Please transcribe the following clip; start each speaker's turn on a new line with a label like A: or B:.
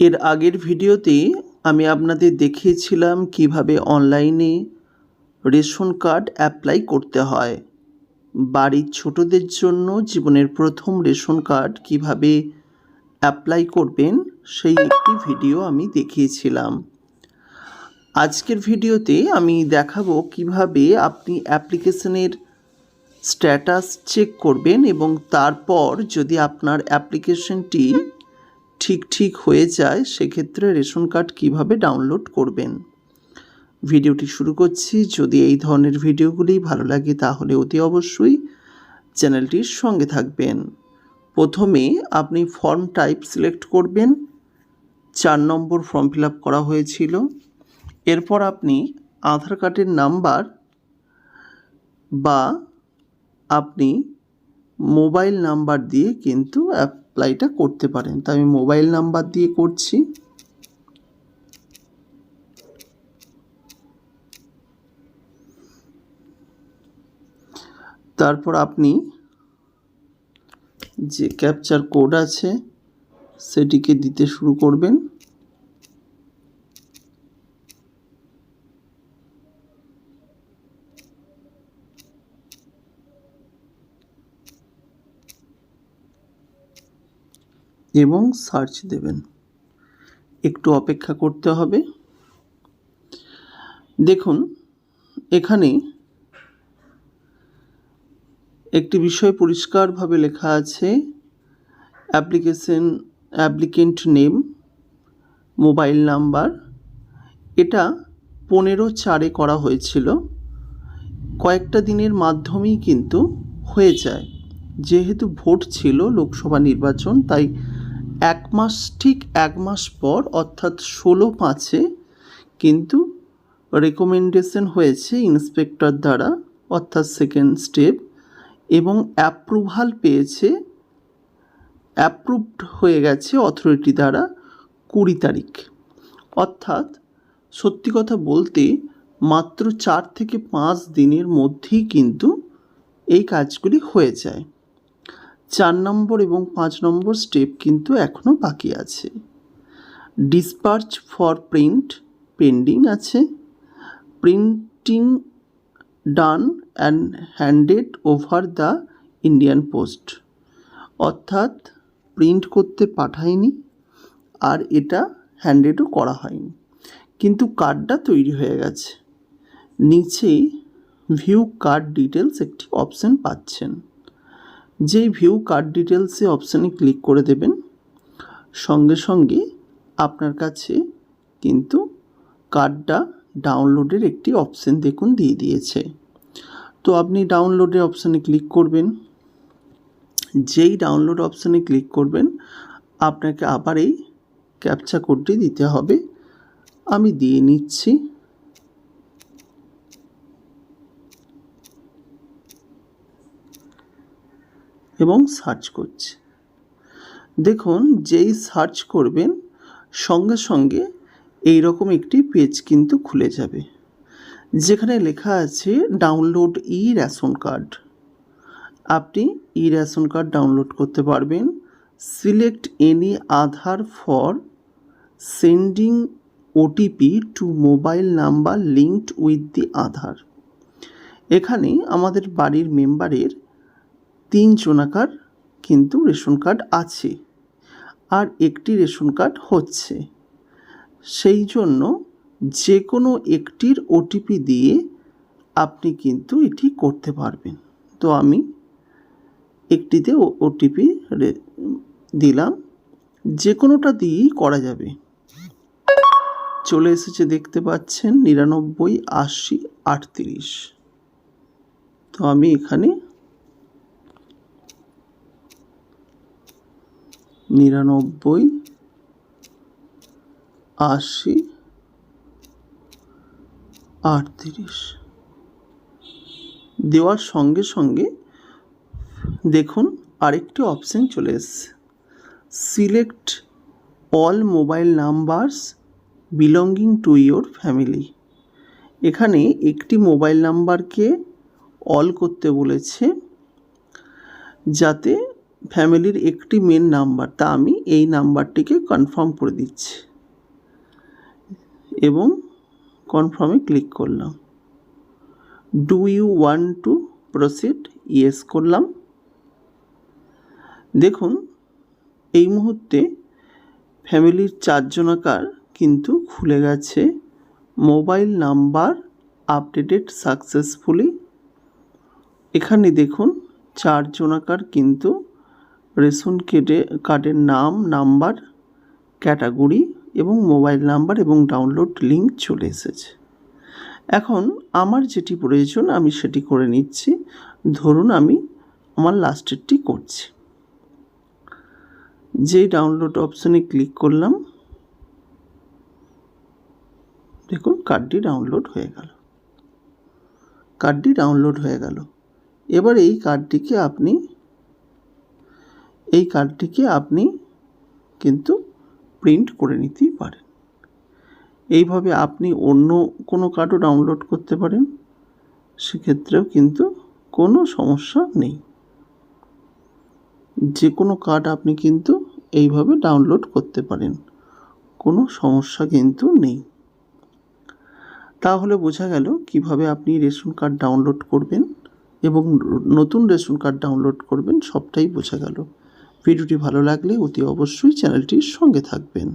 A: এর আগের ভিডিওতে আমি আপনাদের দেখিয়েছিলাম কীভাবে অনলাইনে রেশন কার্ড অ্যাপ্লাই করতে হয়। বাড়ির ছোটদের জন্য জীবনের প্রথম রেশন কার্ড কীভাবে অ্যাপ্লাই করবেন, সেই একটি ভিডিও আমি দেখিয়েছিলাম। আজকের ভিডিওতে আমি দেখাবো কীভাবে আপনি অ্যাপ্লিকেশনের স্ট্যাটাস চেক করবেন এবং তারপর যদি আপনার অ্যাপ্লিকেশনটি ঠিক ঠিক হয়ে যায়, সেক্ষেত্রে রেশন কার্ড কীভাবে ডাউনলোড করবেন? ভিডিওটি শুরু করছি। যদি এই ধরনের ভিডিওগুলি ভালো লাগে, তাহলে অতি অবশ্যই চ্যানেলটির সঙ্গে থাকবেন। প্রথমে আপনি ফর্ম টাইপ সিলেক্ট করবেন। চার নম্বর ফর্ম ফিল করা হয়েছিল। এরপর আপনি আধার কার্ডের নাম্বার বা আপনি মোবাইল নাম্বার দিয়ে কিন্তু অ্যাপ্লাইটা করতে পারেন। তো আমি মোবাইল নাম্বার দিয়ে করছি। তারপর আপনি যে ক্যাপচার কোড আছে, সেটিকে দিতে শুরু করবেন। এবং সার্চ দেবেন। একটু অপেক্ষা করতে হবে। দেখুন, এখানে একটি বিষয় পরিষ্কারভাবে লেখা আছে, application, applicant name, mobile number. এটা পনেরো চারে করা হয়েছিল। কয়েকটা দিনের মাধ্যমেই কিন্তু হয়ে যায়। যেহেতু ভোট ছিল লোকসভা নির্বাচন, তাই এক মাস, ঠিক এক মাস পর, অর্থাৎ ষোলো পাঁচে কিন্তু রেকমেন্ডেশন হয়েছে ইন্সপেক্টর দ্বারা, অর্থাৎ সেকেন্ড স্টেপ এবং অ্যাপ্রুভাল পেয়েছে অ্যাপ্রুভড হয়ে গেছে অথরিটি দ্বারা কুড়ি তারিখ। অর্থাৎ সত্যি কথা বলতে, মাত্র চার থেকে পাঁচ দিনের মধ্যেই কিন্তু এই কাজগুলি হয়ে যায়। চার নম্বর এবং পাঁচ নম্বর স্টেপ কিন্তু এখনও বাকি আছে। ডিসপার্চ ফর প্রিন্ট পেন্ডিং আছে। Printing done and handed over the Indian post অর্থাৎ প্রিন্ট করতে পাঠায়নি আর এটা হ্যান্ডেডও করা হয়নি। কিন্তু কার্ডটা তৈরি হয়ে গেছে। নিচেই ভিউ কার্ড ডিটেলস একটি অপশান পাচ্ছেন। যেই ভিউ কার্ড ডিটেলসে অপশানে ক্লিক করে দেবেন, সঙ্গে সঙ্গে আপনার কাছে কিন্তু কার্ডটা ডাউনলোডের একটি অপশান দেখুন দিয়ে দিয়েছে। তো আপনি ডাউনলোডের অপশানে ক্লিক করবেন, যেই ডাউনলোড অপশানে ক্লিক করবেন, আপনাকে আবার এই ক্যাপচা কোডটি দিতে হবে। আমি দিয়ে নিচ্ছি। এবং সার্চ করছে। দেখুন, যেই সার্চ করবেন, সঙ্গে সঙ্গে এই রকম একটি পেজ কিন্তু খুলে যাবে, যেখানে লেখা আছে, ডাউনলোড ই রেশন কার্ড। আপনি ই রেশন কার্ড ডাউনলোড করতে পারবেন। Select any Aadhaar for sending OTP to mobile number linked with the Aadhaar. এখানে আমাদের বাড়ির মেম্বারের তিন জনাকার কিন্তু রেশন কার্ড আছে আর একটি রেশন কার্ড হচ্ছে। সেই জন্য যে কোনো একটির ওটিপি দিয়ে আপনি কিন্তু এটি করতে পারবেন। তো আমি একটিতে ওটিপি দিলাম। যে কোনোটা দিয়েই করা যাবে। চলে এসেছে দেখতে পাচ্ছেন নিরানব্বই আশি আটত্রিশ। তো আমি এখানে নিরানব্বই, আশি, আটত্রিশ। দেওয়ার সঙ্গে সঙ্গে দেখুন আরেকটি অপশান চলে এসছে। Select all mobile numbers belonging to your family এখানে একটি মোবাইল নাম্বারকে অল করতে বলেছে, যাতে ফ্যামিলির একটি মেন নাম্বার তা আমি এই নাম্বারটিকে কনফার্ম করে দিচ্ছি। এবং কনফার্মে ক্লিক করলাম। Do you want to proceed yes করলাম। দেখুন, এই মুহূর্তে ফ্যামিলির চারজনাকার কিন্তু খুলে গেছে। মোবাইল নাম্বার আপডেটেড সাকসেসফুলি এখানে দেখুন চারজনাকার কিন্তু রেশন কেটে কার্ডের নাম, নাম্বার, ক্যাটাগরি এবং মোবাইল নাম্বার এবং ডাউনলোড লিঙ্ক চলে এসেছে। এখন আমার যেটি প্রয়োজন আমি সেটি করে নিচ্ছি। ধরুন আমি আমার লাস্টেরটি করছি। যেই ডাউনলোড অপশনে ক্লিক করলাম, দেখুন কার্ডটি ডাউনলোড হয়ে গেল। কার্ডটি ডাউনলোড হয়ে গেল। এবার এই কার্ডটিকে আপনি এই কার্ডটিকে আপনি কিন্তু প্রিন্ট করে নিতেই পারেন। এইভাবে আপনি অন্য কোনো কার্ডও ডাউনলোড করতে পারেন। সেক্ষেত্রেও কিন্তু কোনো সমস্যা নেই। যে কোনো কার্ড আপনি কিন্তু এইভাবে ডাউনলোড করতে পারেন। কোনো সমস্যা কিন্তু নেই। তাহলে বোঝা গেল কীভাবে আপনি রেশন কার্ড ডাউনলোড করবেন এবং নতুন রেশন কার্ড ডাউনলোড করবেন, সবটাই বোঝা গেল। ভিডিওটি ভালো লাগলে অতি অবশ্যই চ্যানেলটির সঙ্গে থাকবেন।